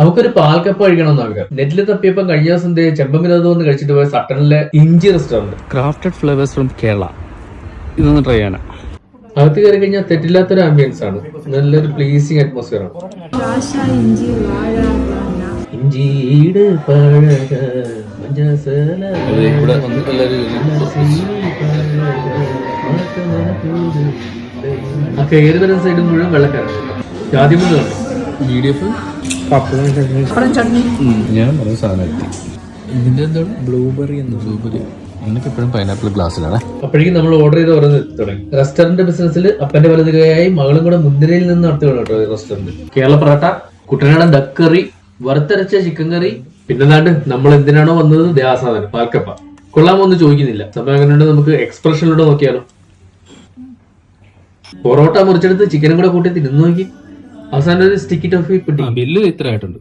അവക്കൊരു പാൽക്കപ്പ് കഴിക്കണം എന്ന് ആഗ്രഹം. നെറ്റിൽ തപ്പിയപ്പം കഴിഞ്ഞ ദിവസം ചെമ്പം വിനോദം കഴിച്ചിട്ട് പോയ സട്ടണിലെ Inchi restaurant crafted flavours from Kerala ഇതൊന്ന് ട്രൈ ചെയ്യണം അകത്ത് കയറി കഴിഞ്ഞാൽ തെറ്റില്ലാത്തൊരു ആംബിയൻസ് ആണ്. നല്ലൊരു പ്ലീസിങ് അറ്റ്മോസ്ഫിയർ ആണ്. ഇഞ്ചിയുടെ ആ കയറി സൈഡ് മുഴുവൻ വെള്ളക്കാരാണ് ആദ്യം മുതലാണ് യു ഡി എഫ് ഞാൻ സാധനം എത്തി ബ്ലൂബെറി എപ്പോഴും പൈനാപ്പിൾ ഗ്ലാസ്സിലാണ് അപ്പോഴേക്കും നമ്മൾ ഓർഡർ ചെയ്ത് തുടങ്ങി. റെസ്റ്റോറന്റ് ബിസിനസ്സിൽ അപ്പന്റെ വലതുകയായി മകളും കൂടെ മുൻനിരയിൽ നിന്ന് നടത്തുകയാണ് റെസ്റ്റോറന്റ് കേരള പൊറോട്ട കുട്ടനാടൻ ദക്കറി വറുത്തരച്ച ചിക്കൻ കറി പിന്നെ നാട് നമ്മൾ എന്തിനാണോ വന്നത്? ദേവാസാധനം പാൽക്കപ്പ. കൊള്ളാമോ എന്ന് ചോദിക്കുന്നില്ല. സമയം അങ്ങനെ നമുക്ക് എക്സ്പ്രഷനിലൂടെ നോക്കിയാലോ. പൊറോട്ട മുറിച്ചെടുത്ത് ചിക്കനും കൂടെ കൂട്ടി തിരുന്നു നോക്കി. അവസാനം ഒരു സ്റ്റിക്കി ടോഫി കിട്ടി ബില്ല് ഇത്ര ആയിട്ടുണ്ട്